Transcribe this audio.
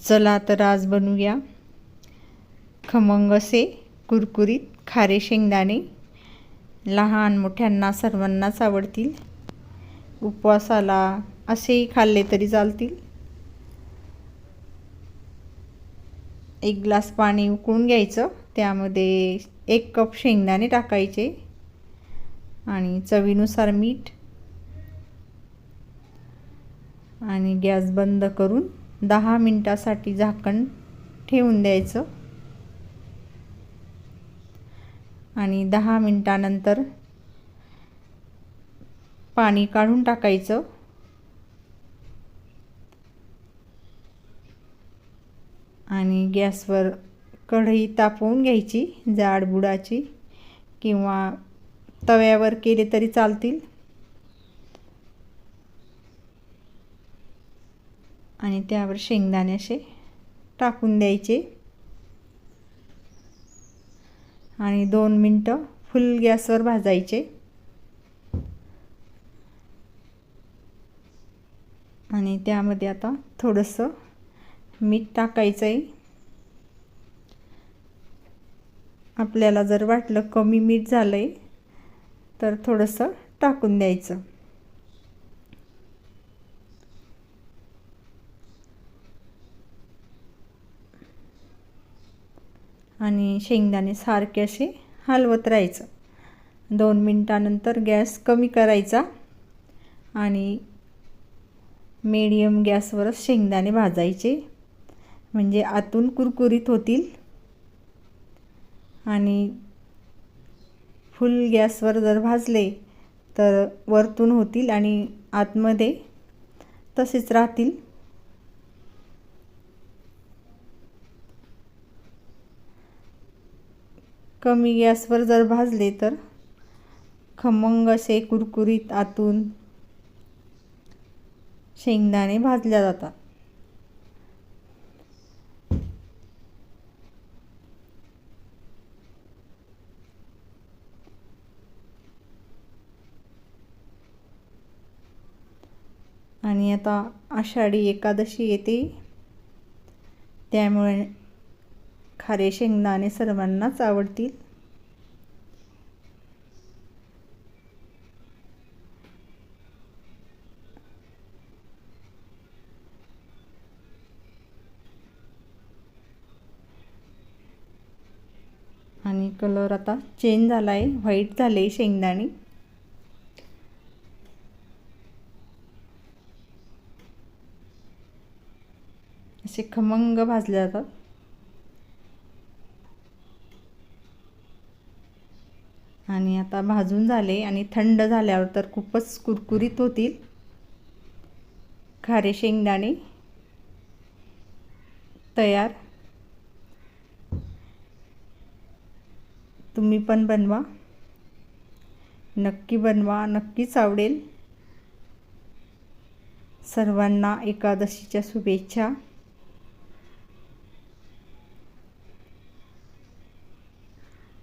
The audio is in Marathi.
चला तर आज बनवूया खमंग असे कुरकुरीत खारे शेंगदाणे. लहान मोठ्यांना सर्वांनाच आवडतील. उपवासाला असेही खाल्ले तरी चालतील. एक ग्लास पाणी उकळून घ्यायचं त्यामध्ये एक कप शेंगदाणे टाकायचे आणि चवीनुसार मीठ आणि गॅस बंद करून दहा मिनटासाठी झाकण ठेवून द्यायचं. आणि दहा मिनटानंतर पाणी काढून टाकायचं. आणि गॅसवर कढई तापवून घ्यायची जाड बुडाची किंवा तव्यावर केले तरी चालतील. आणि त्यावर शेंगदाणे असे टाकून द्यायचे. आणि दोन मिनटं फुल गॅसवर भाजायचे. आणि त्यामध्ये आता थोडंसं मीठ टाकायचं आहे आपल्याला जर वाटलं कमी मीठ झालं आहे तर थोडंसं टाकून द्यायचं. आणि शेंगदाणे सारखे असे हलवत राहायचं. दोन मिनटानंतर गॅस कमी करायचा आणि मीडियम गॅसवरच शेंगदाणे भाजायचे. म्हणजे आतून कुरकुरीत होतील. आणि फुल गॅसवर जर भाजले तर वरतून होतील आणि आतमध्ये तसेच राहतील. कमी गॅसवर जर भाजले तर? खमंग असे कुरकुरीत आतून शेंगदाणे भाजल्या जातात. आणि आता आषाढी एकादशी येते. त्यामुळे खारे शेंगदाणे सर्वांनाच आवडतील. आणि कलर आता चेंज झाला आहे व्हाईट झाले शेंगदाणे. असे खमंग भाजले जातात. आणि आता भाजून झाले आणि थंड झाल्यावर तर खूपच कुरकुरीत होतील. खारे शेंगदाणे तयार. तुम्ही पण बनवा. नक्की बनवा नक्कीच आवडेल. सर्वांना एकादशीच्या शुभेच्छा.